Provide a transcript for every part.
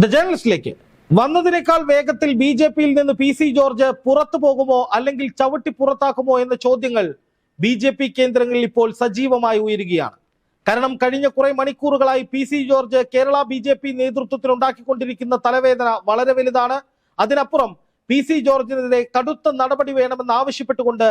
The ജേണലിസ്റ്റിലേക്ക് വന്നതിനേക്കാൾ വേഗത്തിൽ B J പിയിൽ നിന്ന് പി സി ജോർജ് പുറത്തു പോകുമോ അല്ലെങ്കിൽ ചവിട്ടി പുറത്താക്കുമോ എന്ന ചോദ്യങ്ങൾ ബി ജെ പി കേന്ദ്രങ്ങളിൽ ഇപ്പോൾ സജീവമായി ഉയരുകയാണ്. കാരണം കഴിഞ്ഞ കുറെ മണിക്കൂറുകളായി P C George Kerala B J P നേതൃത്വത്തിൽ ഉണ്ടാക്കിക്കൊണ്ടിരിക്കുന്ന തലവേദന വളരെ വലുതാണ്. അതിനപ്പുറം പി സി ജോർജിനെതിരെ കടുത്ത നടപടി വേണമെന്ന് ആവശ്യപ്പെട്ടുകൊണ്ട്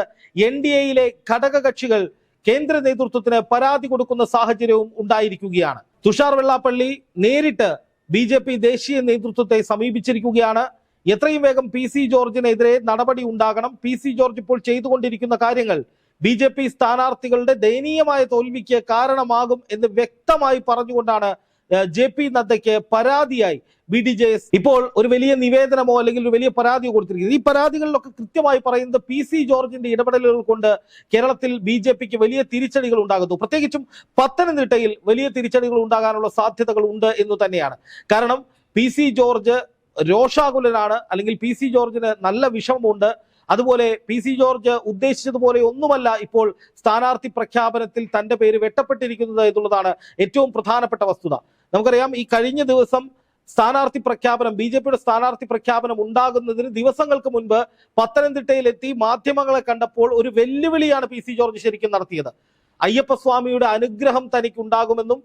എൻ ഡി എയിലെ ഘടകകക്ഷികൾ കേന്ദ്ര നേതൃത്വത്തിന് പരാതി കൊടുക്കുന്ന സാഹചര്യവും ഉണ്ടായിരിക്കുകയാണ്. തുഷാർ വെള്ളാപ്പള്ളി നേരിട്ട് ബി ജെ പി ദേശീയ നേതൃത്വത്തെ സമീപിച്ചിരിക്കുകയാണ്. എത്രയും വേഗം പി സി ജോർജിനെതിരെ നടപടി ഉണ്ടാകണം. പി സി ജോർജ് ഇപ്പോൾ ചെയ്തുകൊണ്ടിരിക്കുന്ന കാര്യങ്ങൾ ബി ജെ പി സ്ഥാനാർത്ഥികളുടെ ദയനീയമായ തോൽവിക്ക് കാരണമാകും എന്ന് വ്യക്തമായി പറഞ്ഞുകൊണ്ടാണ് ജെ പി നദ്ദയ്ക്ക് പരാതിയായി. ബി ഡി ജെ എസ് ഇപ്പോൾ ഒരു വലിയ നിവേദനമോ അല്ലെങ്കിൽ ഒരു വലിയ പരാതിയോ കൊടുത്തിരിക്കുന്നത് ഈ പരാതികളിലൊക്കെ കൃത്യമായി പറയുന്നത് പി സി ജോർജിന്റെ ഇടപെടലുകൾ കൊണ്ട് കേരളത്തിൽ ബി ജെ പിക്ക് വലിയ തിരിച്ചടികൾ ഉണ്ടാകുന്നു. പ്രത്യേകിച്ചും പത്തനംതിട്ടയിൽ വലിയ തിരിച്ചടികൾ ഉണ്ടാകാനുള്ള സാധ്യതകൾ ഉണ്ട് എന്ന് തന്നെയാണ്. കാരണം പി സി ജോർജ് രോഷാകുലനാണ്. അല്ലെങ്കിൽ പി സി ജോർജിന് നല്ല വിഷമമുണ്ട്. അതുപോലെ പി സി ജോർജ് ഉദ്ദേശിച്ചതുപോലെ ഒന്നുമല്ല ഇപ്പോൾ സ്ഥാനാർത്ഥി പ്രഖ്യാപനത്തിൽ തന്റെ പേര് വെട്ടപ്പെട്ടിരിക്കുന്നത് എന്നുള്ളതാണ് ഏറ്റവും പ്രധാനപ്പെട്ട വസ്തുത. നമുക്കറിയാം ഈ കഴിഞ്ഞ ദിവസം സ്ഥാനാർത്ഥി പ്രഖ്യാപനം ബി ജെ പിയുടെ സ്ഥാനാർത്ഥി പ്രഖ്യാപനം ഉണ്ടാകുന്നതിന് ദിവസങ്ങൾക്ക് മുൻപ് പത്തനംതിട്ടയിലെത്തി മാധ്യമങ്ങളെ കണ്ടപ്പോൾ ഒരു വെല്ലുവിളിയാണ് പി സി ജോർജ് ശരിക്കും നടത്തിയത്. അയ്യപ്പസ്വാമിയുടെ അനുഗ്രഹം തനിക്ക് ഉണ്ടാകുമെന്നും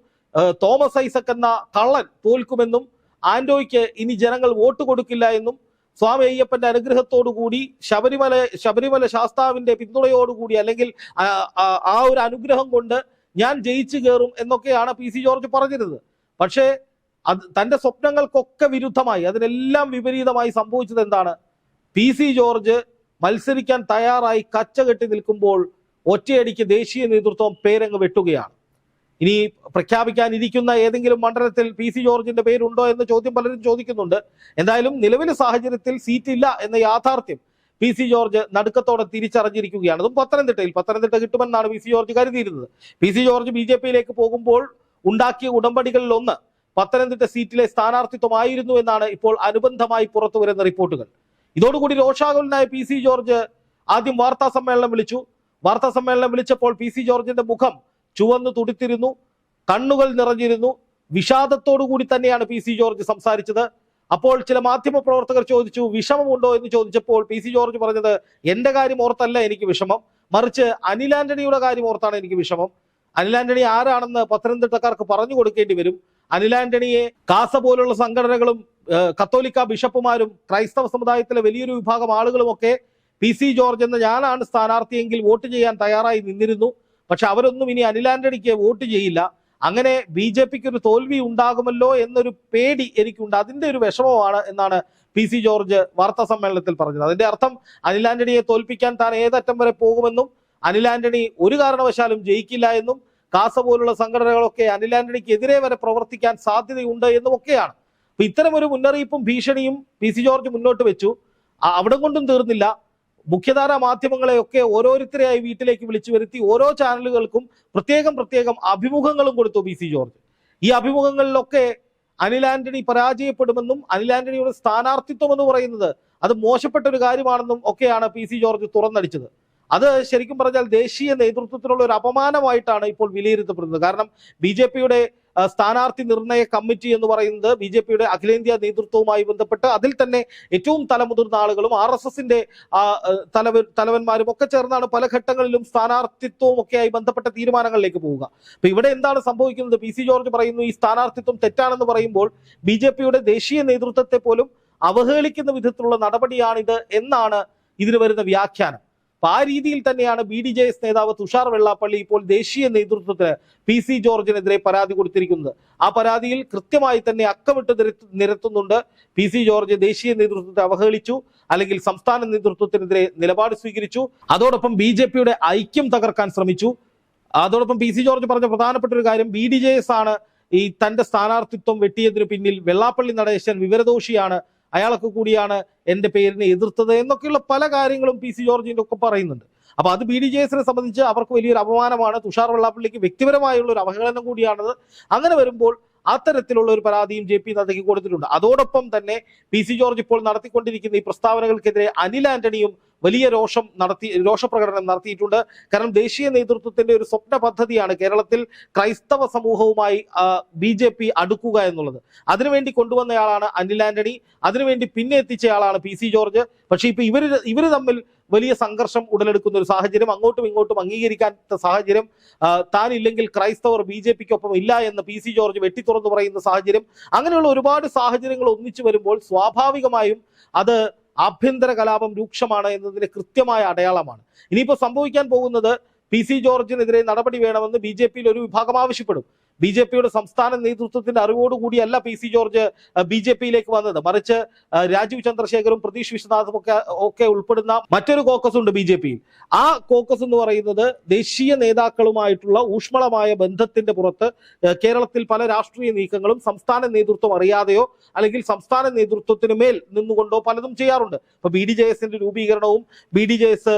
തോമസ് ഐസക് എന്ന കള്ളൻ തോൽക്കുമെന്നും ആന്റോയ്ക്ക് ഇനി ജനങ്ങൾ വോട്ട് കൊടുക്കില്ല എന്നും സ്വാമി അയ്യപ്പന്റെ അനുഗ്രഹത്തോടുകൂടി ശബരിമല ശബരിമല ശാസ്താവിന്റെ പിന്തുണയോടുകൂടി അല്ലെങ്കിൽ ആ ഒരു അനുഗ്രഹം കൊണ്ട് ഞാൻ ജയിച്ചു കയറും എന്നൊക്കെയാണ് പി സി ജോർജ് പറഞ്ഞിരുന്നത്. പക്ഷേ അത് തന്റെ സ്വപ്നങ്ങൾക്കൊക്കെ വിരുദ്ധമായി അതിനെല്ലാം വിപരീതമായി സംഭവിച്ചത് എന്താണ്? പി സി ജോർജ് മത്സരിക്കാൻ തയ്യാറായി കച്ച കെട്ടി നിൽക്കുമ്പോൾ ഒറ്റയടിക്ക് ദേശീയ നേതൃത്വം പേരങ്ങ് വെട്ടുകയാണ്. ഇനി പ്രഖ്യാപിക്കാനിരിക്കുന്ന ഏതെങ്കിലും മണ്ഡലത്തിൽ പി സി ജോർജിന്റെ പേരുണ്ടോ എന്ന ചോദ്യം പലരും ചോദിക്കുന്നുണ്ട്. എന്തായാലും നിലവിലെ സാഹചര്യത്തിൽ സീറ്റ് ഇല്ല എന്ന യാഥാർത്ഥ്യം പി സി ജോർജ് നടുക്കത്തോടെ തിരിച്ചറിഞ്ഞിരിക്കുകയാണ്. അതും പത്തനംതിട്ടയിൽ. പത്തനംതിട്ട കിട്ടുമെന്നാണ് പി സി ജോർജ് കരുതിയിരുന്നത്. P C George B J പിയിലേക്ക് പോകുമ്പോൾ ഉണ്ടാക്കിയ ഉടമ്പടികളിൽ ഒന്ന് പത്തനംതിട്ട സീറ്റിലെ സ്ഥാനാർത്ഥിത്വമായിരുന്നു എന്നാണ് ഇപ്പോൾ അനുബന്ധമായി പുറത്തു വരുന്ന റിപ്പോർട്ടുകൾ. ഇതോടുകൂടി രോഷാകുലനായ പി സി ജോർജ് ആദ്യം വാർത്താ സമ്മേളനം വിളിച്ചു. വാർത്താ സമ്മേളനം വിളിച്ചപ്പോൾ പി സി ജോർജിന്റെ മുഖം ചുവന്നു തുടിത്തിരുന്നു കണ്ണുകൾ നിറഞ്ഞിരുന്നു. വിഷാദത്തോടു കൂടി തന്നെയാണ് പി ജോർജ് സംസാരിച്ചത്. അപ്പോൾ ചില മാധ്യമ പ്രവർത്തകർ ചോദിച്ചു വിഷമമുണ്ടോ? എന്ന് ചോദിച്ചപ്പോൾ പി സി ജോർജ് പറഞ്ഞത് എന്റെ കാര്യം ഓർത്തല്ല എനിക്ക് വിഷമം. മറിച്ച് അനിൽ ആന്റണിയുടെ കാര്യം ഓർത്താണ് എനിക്ക് വിഷമം. അനിൽ ആന്റണി ആരാണെന്ന് പത്തനംതിട്ടക്കാർക്ക് പറഞ്ഞു കൊടുക്കേണ്ടി വരും. അനിൽ ആന്റണിയെ കാസ പോലുള്ള സംഘടനകളും കത്തോലിക്ക ബിഷപ്പുമാരും ക്രൈസ്തവ സമുദായത്തിലെ വലിയൊരു വിഭാഗം ആളുകളുമൊക്കെ പി സി ജോർജ് എന്ന ഞാനാണ് സ്ഥാനാർത്ഥിയെങ്കിൽ വോട്ട് ചെയ്യാൻ തയ്യാറായി നിന്നിരുന്നു. പക്ഷെ അവരൊന്നും ഇനി അനിൽ ആന്റണിക്ക് വോട്ട് ചെയ്യില്ല. അങ്ങനെ ബി ജെ പിക്ക് ഒരു തോൽവി ഉണ്ടാകുമല്ലോ എന്നൊരു പേടി എനിക്കുണ്ട്. അതിന്റെ ഒരു വിഷമമാണ് എന്നാണ് പി സി ജോർജ് വാർത്താ സമ്മേളനത്തിൽ പറഞ്ഞത്. അതിന്റെ അർത്ഥം അനിൽ ആന്റണിയെ തോൽപ്പിക്കാൻ താൻ ഏതറ്റം വരെ പോകുമെന്നും അനിൽ ആന്റണി ഒരു കാരണവശാലും ജയിക്കില്ല എന്നും കാസ പോലുള്ള സംഘടനകളൊക്കെ അനിൽ ആന്റണിക്ക് എതിരെ വരെ പ്രവർത്തിക്കാൻ സാധ്യതയുണ്ട് എന്നുമൊക്കെയാണ്. അപ്പൊ ഇത്തരം ഒരു മുന്നറിയിപ്പും ഭീഷണിയും പി സി ജോർജ് മുന്നോട്ട് വെച്ചു. അവിടെ കൊണ്ടും തീർന്നില്ല. മുഖ്യധാര മാധ്യമങ്ങളെയൊക്കെ ഓരോരുത്തരെയായി വീട്ടിലേക്ക് വിളിച്ചു വരുത്തി ഓരോ ചാനലുകൾക്കും പ്രത്യേകം പ്രത്യേകം അഭിമുഖങ്ങളും കൊടുത്തു പി സി ജോർജ്. ഈ അഭിമുഖങ്ങളിലൊക്കെ അനിൽ ആന്റണി പരാജയപ്പെടുമെന്നും അനിൽ ആന്റണിയുടെ സ്ഥാനാർത്ഥിത്വം എന്ന് പറയുന്നത് അത് മോശപ്പെട്ട ഒരു കാര്യമാണെന്നും ഒക്കെയാണ് പി സി ജോർജ് തുറന്നടിച്ചത്. അത് ശരിക്കും പറഞ്ഞാൽ ദേശീയ നേതൃത്വത്തിനുള്ള ഒരു അപമാനമായിട്ടാണ് ഇപ്പോൾ വിലയിരുത്തപ്പെടുന്നത്. കാരണം ബി ജെ പിയുടെ സ്ഥാനാർത്ഥി നിർണയ കമ്മിറ്റി എന്ന് പറയുന്നത് ബി ജെ പിയുടെ അഖിലേന്ത്യാ നേതൃത്വവുമായി ബന്ധപ്പെട്ട് അതിൽ തന്നെ ഏറ്റവും തലമുതിർന്ന ആളുകളും ആർ എസ് എസിന്റെ തലവൻ തലവന്മാരും ഒക്കെ ചേർന്നാണ് പല ഘട്ടങ്ങളിലും സ്ഥാനാർത്ഥിത്വവും ഒക്കെയായി ബന്ധപ്പെട്ട തീരുമാനങ്ങളിലേക്ക് പോവുക. അപ്പൊ ഇവിടെ എന്താണ് സംഭവിക്കുന്നത്? പി സി ജോർജ് പറയുന്നു ഈ സ്ഥാനാർത്ഥിത്വം തെറ്റാണെന്ന് പറയുമ്പോൾ ബി ജെ പിയുടെ ദേശീയ നേതൃത്വത്തെ പോലും അവഹേളിക്കുന്ന വിധത്തിലുള്ള നടപടിയാണിത് എന്നാണ് ഇതിന് വരുന്ന വ്യാഖ്യാനം. അപ്പൊ ആ രീതിയിൽ തന്നെയാണ് ബി ഡി ജെ എസ് നേതാവ് തുഷാർ വെള്ളാപ്പള്ളി ഇപ്പോൾ ദേശീയ നേതൃത്വത്തിന് പി സി ജോർജിനെതിരെ പരാതി കൊടുത്തിരിക്കുന്നത്. ആ പരാതിയിൽ കൃത്യമായി തന്നെ അക്കമിട്ട് നിരത്തു- നിരത്തുന്നുണ്ട്. പി സി ജോർജ് ദേശീയ നേതൃത്വത്തെ അവഹേളിച്ചു അല്ലെങ്കിൽ സംസ്ഥാന നേതൃത്വത്തിനെതിരെ നിലപാട് സ്വീകരിച്ചു. അതോടൊപ്പം ബി ജെ പിയുടെ ഐക്യം തകർക്കാൻ ശ്രമിച്ചു. അതോടൊപ്പം പി സി ജോർജ് പറഞ്ഞ പ്രധാനപ്പെട്ട ഒരു കാര്യം ബി ഡി ജെ എസ് ആണ് ഈ തന്റെ സ്ഥാനാർത്ഥിത്വം വെട്ടിയതിനു പിന്നിൽ വെള്ളാപ്പള്ളി നടേശൻ വിവരദോഷിയാണ് അയാളൊക്കെ കൂടിയാണ് എന്റെ പേരിനെ എതിർത്തത് എന്നൊക്കെയുള്ള പല കാര്യങ്ങളും പി സി ജോർജിന്റെ ഒക്കെ പറയുന്നുണ്ട്. അപ്പൊ അത് ബി ഡി ജെ എസിനെ സംബന്ധിച്ച് അവർക്ക് വലിയൊരു അപമാനമാണ്. തുഷാർ വെള്ളാപ്പള്ളിക്ക് വ്യക്തിപരമായുള്ള ഒരു അവഹേളനം കൂടിയാണത്. അങ്ങനെ വരുമ്പോൾ അത്തരത്തിലുള്ള ഒരു പരാതിയും ജെ പി നദ്ദയ്ക്ക് കൊടുത്തിട്ടുണ്ട്. അതോടൊപ്പം തന്നെ പി സി ജോർജ് ഇപ്പോൾ നടത്തിക്കൊണ്ടിരിക്കുന്ന ഈ പ്രസ്താവനകൾക്കെതിരെ അനിൽ ആന്റണിയും വലിയ രോഷം നടത്തി രോഷപ്രകടനം നടത്തിയിട്ടുണ്ട്. കാരണം ദേശീയ നേതൃത്വത്തിന്റെ ഒരു സ്വപ്ന പദ്ധതിയാണ് കേരളത്തിൽ ക്രൈസ്തവ സമൂഹവുമായി ബി ജെ പി അടുക്കുക എന്നുള്ളത്. അതിനുവേണ്ടി കൊണ്ടുവന്നയാളാണ് അനിൽ ആന്റണി. അതിനുവേണ്ടി പിന്നെ എത്തിച്ചയാളാണ് പി സി ജോർജ്. പക്ഷേ ഇപ്പൊ ഇവർ ഇവർ തമ്മിൽ വലിയ സംഘർഷം ഉടലെടുക്കുന്ന ഒരു സാഹചര്യം അങ്ങോട്ടും ഇങ്ങോട്ടും അംഗീകരിക്കാത്ത സാഹചര്യം താൻ ഇല്ലെങ്കിൽ ക്രൈസ്തവർ ബി ജെ പിക്കൊപ്പം ഇല്ല എന്ന് പി സി ജോർജ് വെട്ടിത്തുറന്ന് പറയുന്ന സാഹചര്യം അങ്ങനെയുള്ള ഒരുപാട് സാഹചര്യങ്ങൾ ഒന്നിച്ചു വരുമ്പോൾ സ്വാഭാവികമായും അത് ആഭ്യന്തര കലാപം രൂക്ഷമാണ് എന്നതിന്റെ കൃത്യമായ അടയാളമാണ്. ഇനിയിപ്പോ സംഭവിക്കാൻ പോകുന്നത് പി സി ജോർജിനെതിരെ നടപടി വേണമെന്ന് ബി ജെ പിയിൽ ഒരു വിഭാഗം ആവശ്യപ്പെടും. ബി ജെ പിയുടെ സംസ്ഥാന നേതൃത്വത്തിന്റെ അറിവോടുകൂടിയല്ല P C George B J പിയിലേക്ക് വന്നത്. മറിച്ച് രാജീവ് ചന്ദ്രശേഖരും പ്രതീഷ് വിശ്വനാഥും ഒക്കെ ഒക്കെ ഉൾപ്പെടുന്ന മറ്റൊരു കോക്കസ് ഉണ്ട് ബി ജെ പിയിൽ ആ കോക്കസ് എന്ന് പറയുന്നത് ദേശീയ നേതാക്കളുമായിട്ടുള്ള ഊഷ്മളമായ ബന്ധത്തിന്റെ പുറത്ത് കേരളത്തിൽ പല രാഷ്ട്രീയ നീക്കങ്ങളും സംസ്ഥാന നേതൃത്വം അറിയാതെയോ അല്ലെങ്കിൽ സംസ്ഥാന നേതൃത്വത്തിന് മേൽ നിന്നുകൊണ്ടോ പലതും ചെയ്യാറുണ്ട്. ഇപ്പൊ ബി ഡി ജെ എസിന്റെ രൂപീകരണവും B D J S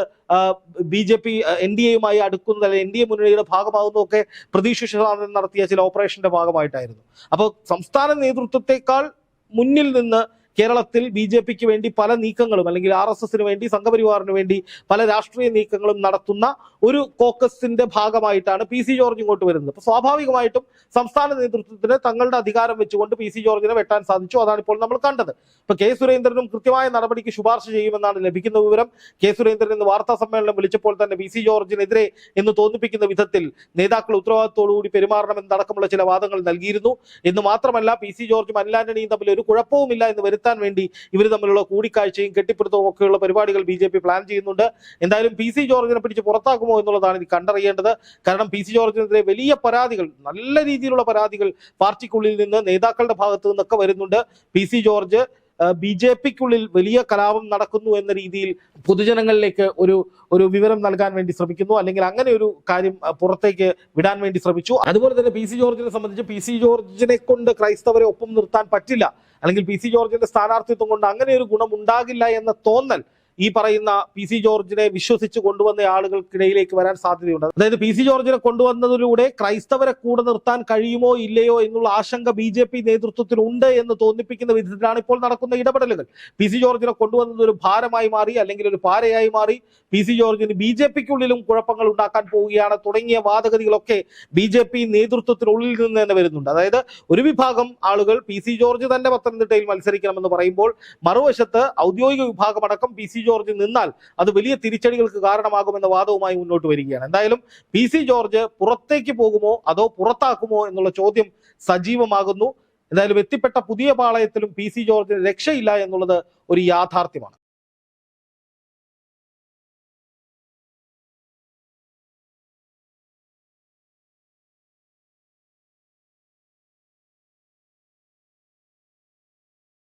B J P N D എയുമായി അടുക്കുന്ന അല്ലെങ്കിൽ എൻ ഡി എ മുന്നണിയുടെ ഭാഗമാകുന്നതൊക്കെ പ്രതീക്ഷ നടത്തിയ ചില ഓപ്പറേഷന്റെ ഭാഗമായിട്ടായിരുന്നു. അപ്പോൾ സംസ്ഥാന നേതൃത്വത്തെക്കാൾ മുന്നിൽ നിന്ന് കേരളത്തിൽ ബി ജെ പിക്ക് വേണ്ടി പല നീക്കങ്ങളും അല്ലെങ്കിൽ ആർ എസ് എസിന് വേണ്ടി സംഘപരിവാറിന് വേണ്ടി പല രാഷ്ട്രീയ നീക്കങ്ങളും നടത്തുന്ന ഒരു കോക്കസിന്റെ ഭാഗമായിട്ടാണ് പി സി ജോർജ് ഇങ്ങോട്ട് വരുന്നത്. അപ്പൊ സ്വാഭാവികമായിട്ടും സംസ്ഥാന നേതൃത്വത്തിന് തങ്ങളുടെ അധികാരം വെച്ചുകൊണ്ട് പി സി ജോർജിനെ വെട്ടാൻ സാധിച്ചു. അതാണ് ഇപ്പോൾ നമ്മൾ കണ്ടത്. ഇപ്പൊ കെ സുരേന്ദ്രനും കൃത്യമായ നടപടിക്ക് ശുപാർശ ചെയ്യുമെന്നാണ് ലഭിക്കുന്ന വിവരം. കെ സുരേന്ദ്രൻ ഇന്ന് വാർത്താ സമ്മേളനം വിളിച്ചപ്പോൾ തന്നെ പി സി ജോർജിനെതിരെ എന്ന് തോന്നിപ്പിക്കുന്ന വിധത്തിൽ നേതാക്കൾ ഉത്തരവാദിത്തോടുകൂടി പെരുമാറണമെന്നടക്കമുള്ള ചില വാദങ്ങൾ നൽകിയിരുന്നു. എന്ന് മാത്രമല്ല പി സി ജോർജും അനിലാന്റണിയും തമ്മിൽ ഒരു കുഴപ്പവുമില്ല എന്ന് വരുത്താൻ വേണ്ടി ഇവർ തമ്മിലുള്ള കൂടിക്കാഴ്ചയും കെട്ടിപ്പിടുത്തവും ഒക്കെയുള്ള പരിപാടികൾ ബി പ്ലാൻ ചെയ്യുന്നുണ്ട്. എന്തായാലും പി സി ജോർജിനെ പിടിച്ച് പുറത്താക്കുമോ എന്നുള്ളതാണ് ഇനി കണ്ടറിയേണ്ടത്. കാരണം പി സി ജോർജിനെതിരെ വലിയ പരാതികൾ നല്ല രീതിയിലുള്ള പരാതികൾ പാർട്ടിക്കുള്ളിൽ നിന്ന് നേതാക്കളുടെ ഭാഗത്തു നിന്നൊക്കെ വരുന്നുണ്ട്. P C George B J പിക്കുള്ളിൽ വലിയ കലാപം നടക്കുന്നു എന്ന രീതിയിൽ പൊതുജനങ്ങളിലേക്ക് ഒരു ഒരു വിവരം നൽകാൻ വേണ്ടി ശ്രമിക്കുന്നു. അല്ലെങ്കിൽ അങ്ങനെ ഒരു കാര്യം പുറത്തേക്ക് വിടാൻ വേണ്ടി ശ്രമിച്ചു. അതുപോലെ തന്നെ പി സി ജോർജിനെ സംബന്ധിച്ച് പി സി ജോർജിനെ കൊണ്ട് ക്രൈസ്തവരെ ഒപ്പം നിർത്താൻ പറ്റില്ല. അല്ലെങ്കിൽ പി സി ജോർജിന്റെ സ്ഥാനാർത്ഥിത്വം കൊണ്ട് അങ്ങനെ ഒരു ഗുണം ഉണ്ടാകില്ല എന്ന തോന്നൽ ഈ പറയുന്ന പി സി ജോർജിനെ വിശ്വസിച്ച് കൊണ്ടുവന്ന ആളുകൾക്കിടയിലേക്ക് വരാൻ സാധ്യതയുണ്ട്. അതായത് പി സി ജോർജിനെ കൊണ്ടുവന്നതിലൂടെ ക്രൈസ്തവരെ കൂടെ നിർത്താൻ കഴിയുമോ ഇല്ലയോ എന്നുള്ള ആശങ്ക ബി ജെ പി നേതൃത്വത്തിനുണ്ട് എന്ന് തോന്നിപ്പിക്കുന്ന വിധത്തിലാണ് ഇപ്പോൾ നടക്കുന്ന ഇടപെടലുകൾ. പി സി ജോർജിനെ കൊണ്ടുവന്നത് ഒരു ഭാരമായി മാറി അല്ലെങ്കിൽ ഒരു പാരയായി മാറി പി സി ജോർജിന് ബി ജെ പിക്കുള്ളിലും കുഴപ്പങ്ങൾ ഉണ്ടാക്കാൻ പോവുകയാണ്. തുടങ്ങിയ വാദഗതികളൊക്കെ ബി ജെ പി നേതൃത്വത്തിനുള്ളിൽ നിന്ന് തന്നെ വരുന്നുണ്ട്. അതായത് ഒരു വിഭാഗം ആളുകൾ പി സി ജോർജ് തന്നെ പത്തനംതിട്ടയിൽ മത്സരിക്കണമെന്ന് പറയുമ്പോൾ മറുവശത്ത് ഔദ്യോഗിക വിഭാഗമടക്കം പി സി ജോർജ് നിന്നാൽ അത് വലിയ തിരിച്ചടികൾക്ക് കാരണമാകുമെന്ന വാദവുമായി മുന്നോട്ട് വരികയാണ്. എന്തായാലും പി സി ജോർജ് പുറത്തേക്ക് പോകുമോ അതോ പുറത്താക്കുമോ എന്നുള്ള ചോദ്യം സജീവമാകുന്നു. എന്തായാലും എത്തിപ്പെട്ട പുതിയ പാളയത്തിലും പി സി ജോർജിന് രക്ഷയില്ല എന്നുള്ളത് ഒരു യാഥാർത്ഥ്യമാണ്.